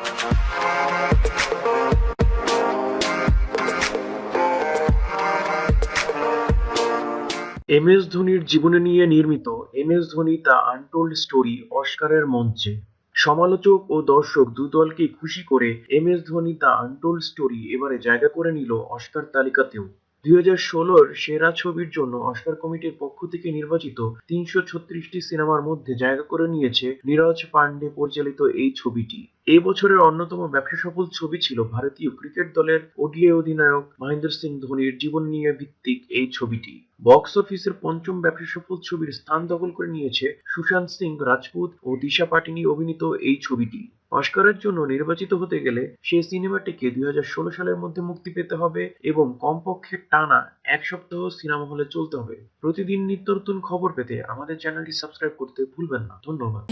M S ধোনির জীবনী নিয়ে নির্মিত M S Dhoni the untold story অস্কারের মঞ্চে। সমালোচক ও দর্শক দু দলকেই খুশি করে M S Dhoni the untold story এবারে জায়গা করে নিল অস্কার তালিকাতেও। দুই হাজার ষোলোর সেরা ছবির জন্য অস্কার কমিটির পক্ষ থেকে নির্বাচিত তিনশো ছত্রিশটি সিনেমার মধ্যে জায়গা করে নিয়েছে নীরজ পান্ডে পরিচালিত এই ছবিটি। এই বছরের অন্যতম ব্যবসা সফল ছবি ছিল ভারতীয় ক্রিকেট দলের ওডিআই অধিনায়ক মহেন্দ্র সিং ধোনির জীবন নিয়ে ভিত্তিক এই ছবিটি। বক্স অফিসের পঞ্চম ব্যবসা সফল ছবির স্থান দখল করে নিয়েছে সুশান্ত সিং রাজপুত ও দিশা পাটিনি অভিনীত এই ছবিটি। অস্কারের জন্য নির্বাচিত হতে গেলে সেই সিনেমাটিকে দুই হাজার ষোলো সালের মধ্যে মুক্তি পেতে হবে এবং কমপক্ষে টানা এক সপ্তাহ সিনেমা হলে চলতে হবে। প্রতিদিন নিত্য নতুন খবর পেতে আমাদের চ্যানেলটি সাবস্ক্রাইব করতে ভুলবেন না। ধন্যবাদ।